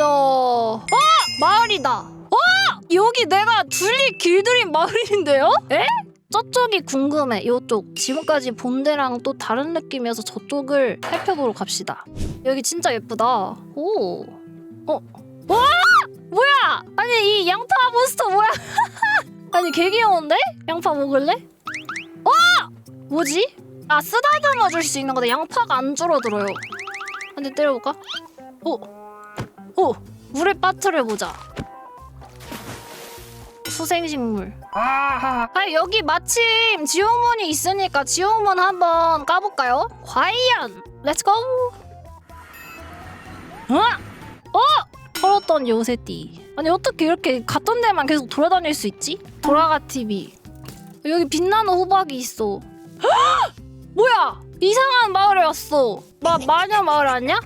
맞아. 어! 마을이다. 어! 여기 내가 둘리 길들인 마을인데요? 에? 저쪽이 궁금해. 이쪽 지금까지 본 데랑 또 다른 느낌이어서 저쪽을 살펴보러 갑시다. 여기 진짜 예쁘다. 오. 어. 와! 뭐야? 아니 이 양파 몬스터 뭐야? 아니 개 귀여운데? 양파 먹을래? 와! 뭐지? 아 쓰다듬어 줄 수 있는 거다. 양파가 안 줄어들어요. 한대 때려볼까? 오. 오. 물에 빠뜨려 보자. 수생식물. 아 여기 마침 지오문이 있으니까 지오문 한번 까볼까요? 과연 렛츠고. 어? 어? 털었던 요새띠. 아니 어떻게 이렇게 갔던 데만 계속 돌아다닐 수 있지? 돌아가 TV. 여기 빛나는 호박이 있어. 헉! 뭐야? 이상한 마을에 왔어. 마 마녀 마을 아니야?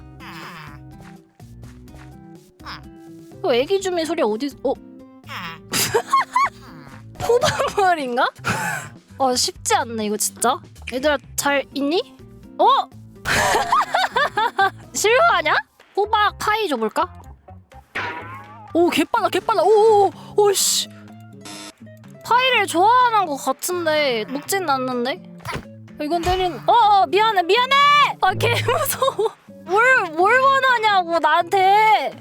그 애기 주민 소리 어디? 어? 호박 마을인가? 어 쉽지 않네 이거 진짜. 얘들아 잘 있니? 어? 실화냐? 호박 파이 줘볼까? 오 개빨라 개빨라 오오오 오씨 파이를 좋아하는 것 같은데 먹진 않는데 이건 때린 어 어 미안해 미안해 아 개 무서워 뭘 뭘 원하냐고 나한테.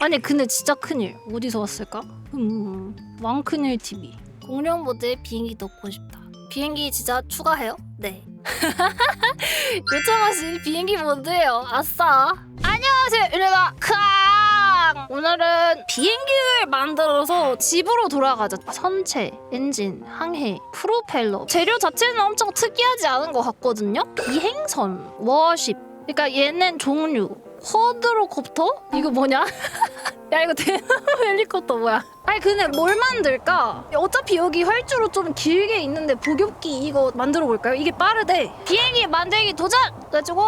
아니 근데 진짜 큰일. 어디서 왔을까? 음 왕큰일 TV 공룡 모드에 비행기 넣고 싶다. 비행기 진짜 추가해요? 네. 요청하신 비행기 모드예요. 아싸. 안녕하세요 이래가. 크앙! 오늘은 비행기를 만들어서 집으로 돌아가자. 선체, 엔진, 항해, 프로펠러. 재료 자체는 엄청 특이하지 않은 것 같거든요? 비행선, 워십. 그러니까 얘는 종류 쿼드로콥터? 이거 뭐냐? 야 이거 대나무 헬리콥터 뭐야? 아니 근데 뭘 만들까? 어차피 여기 활주로 좀 길게 있는데 복엽기 이거 만들어 볼까요? 이게 빠르대. 비행기 만들기 도전! 그래가지고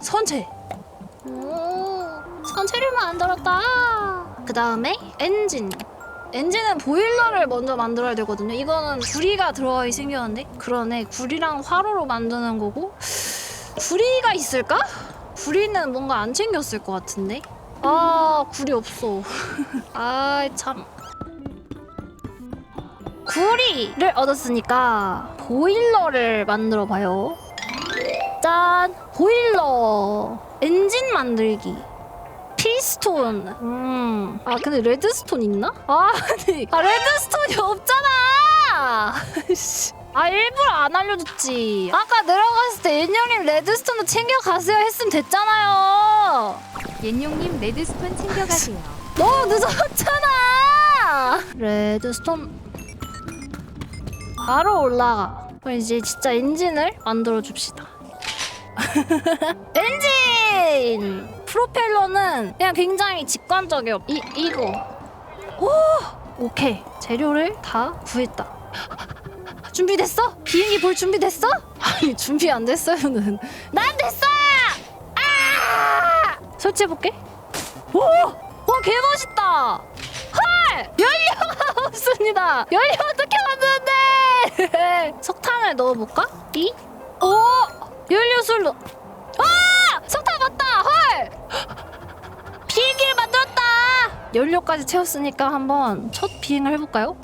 선체. 오, 선체를 만들었다. 그 다음에 엔진. 엔진은 보일러를 먼저 만들어야 되거든요. 이거는 구리가 들어가게 생겼는데 그러네. 구리랑 화로로 만드는 거고 구리가 있을까? 구리는 뭔가 안 챙겼을 것 같은데. 아 구리 없어. 아참. 구리를 얻었으니까 보일러를 만들어 봐요. 짠 보일러 엔진 만들기 피스톤 음. 아 근데 레드스톤 있나? 아 아니 아 레드스톤이 없잖아 씨. 아 일부러 안 알려줬지. 아까 내려갔을 때 엔영님 레드스톤도 챙겨가세요 했으면 됐잖아요. 옌용님 레드스톤 챙겨가세요. 너무 늦었잖아. 레드스톤 바로 올라가. 그럼 이제 진짜 엔진을 만들어 줍시다. 엔진! 프로펠러는 그냥 굉장히 직관적이요. 이, 이거. 오! 오케이. 재료를 다 구했다 준비됐어? 비행기 볼 준비됐어? 아니 준비 안 됐어요는 난 됐어 아 설치해볼게 오! 와 개멋있다! 헐! 연료가 없습니다! 연료 어떻게 만드는데! 석탄을 넣어볼까? 이? 오! 연료술 넣... 아! 석탄 맞다! 헐! 비행기를 만들었다! 연료까지 채웠으니까 한번 첫 비행을 해볼까요?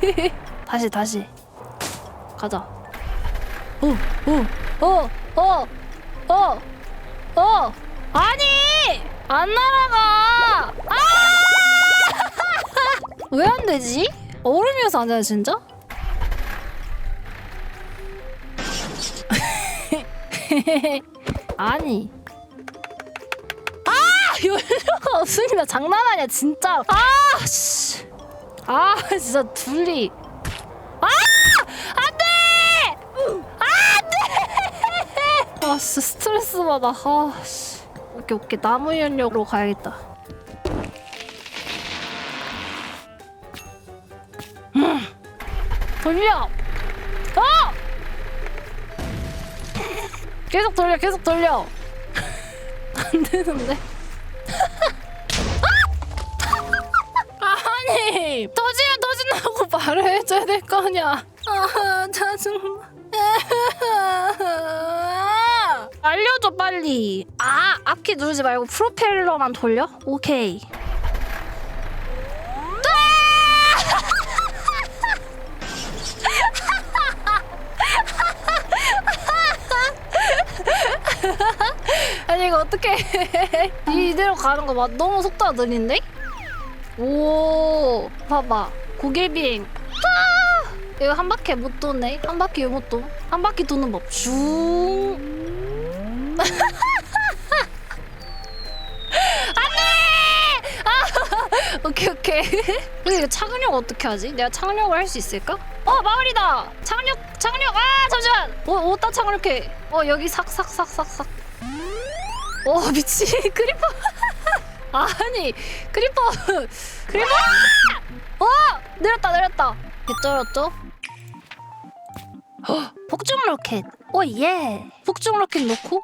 다시 다시 가자. 오, 오, 어, 어, 어, 어. 아니! 안 날아가! 아! 왜 안 되지? 얼음이어서 안 되나, 진짜? 아니. 아! 연료가 없습니다. 장난 아니야, 진짜. 아! 씨. 아, 진짜 둘이. 아! 안 돼! 아 진짜 스트레스 받아 아 씨. 오케이 오케이 나무 연료로 가야겠다 음. 돌려 어! 계속 돌려 계속 돌려 안 되는데 말을 해줘야 될 거 아니야 아 아, 짜증나. 알려줘 빨리. 아 앞키 누르지 말고 프로펠러만 돌려? 오케이. 아니 이거 어떻게 이대로 가는 거 맞? 너무 속도가 느린데? 오 봐봐 고개 비행 아! 이거 한 바퀴 못 도네 한 바퀴 못 도. 한 바퀴 도는 법 슝. 안돼! 아! 오케이 오케이. 근데 이거 착륙 어떻게 하지? 내가 착륙을 할 수 있을까? 어 마을이다. 착륙 착륙. 아 잠시만. 어 어디다 착륙해? 어 여기 삭삭삭삭삭. 오 미친 크리퍼. 아니 크리퍼 크리퍼. 어 내렸다 내렸다. 개쩔었죠? 헉, 폭죽 로켓. 오 예. 폭죽 로켓 놓고.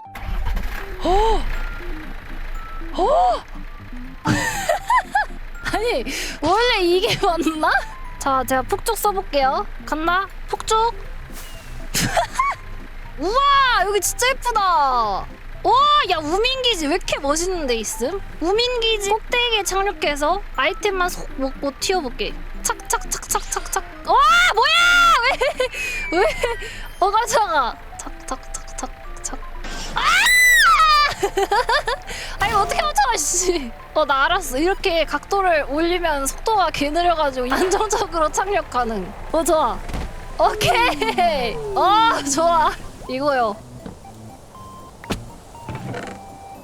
어. 어. 아니 원래 이게 맞나? 자 제가 폭죽 써볼게요. 간다. 폭죽. 우와 여기 진짜 예쁘다. 와, 야 우민기지 왜 이렇게 멋있는 데 있음? 우민기지 꼭대기에 착륙해서 아이템만 속 못, 못 튀어볼게. 착착착착착착. 와 뭐야? 왜 왜? 어 깜짝아. 착착착착착. 아! 아니 어떻게 맞춰 씨. 어나 알았어. 이렇게 각도를 올리면 속도가 개 느려가지고 안정적으로 착륙 가능. 어 좋아. 오케이. 어 좋아. 이거요.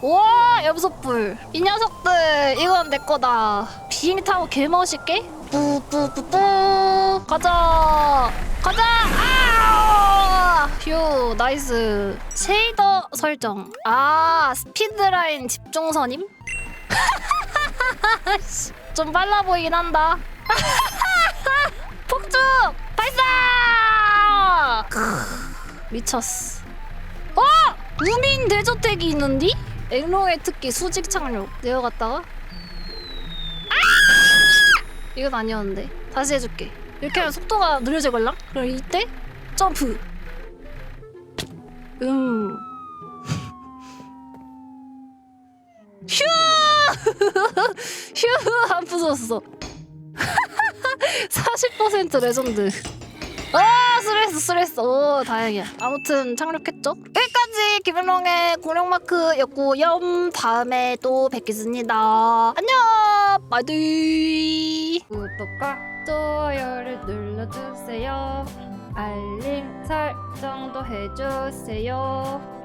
와 엽서불 이 녀석들 이건 내 거다 비행기 타고 개 멋있게 뿌뿌뿌뿌 가자 가자! 아! 휴 나이스. 쉐이더 설정. 아 스피드라인 집중선임? 씨, 좀 빨라 보이긴 한다. 폭죽! 발사! 미쳤어. 어! 무민 대저택이 있는디? 앵롱의 특기 수직 착륙. 내려갔다가? 아! 이건 아니었는데. 다시 해줄게 이렇게 하면 속도가 느려질걸랑? 그럼 이때 점프. 음. 휴! 휴! 안 부서졌어. 40% 레전드. 아 스트레스 스트레스. 오 다행이야. 아무튼 착륙했죠? 여기까지 김현롱의 공룡마크였고요 다음에 또 뵙겠습니다. 안녕! 바이바이. 구독과 좋아요를 눌러주세요. 알림 설정도 해주세요.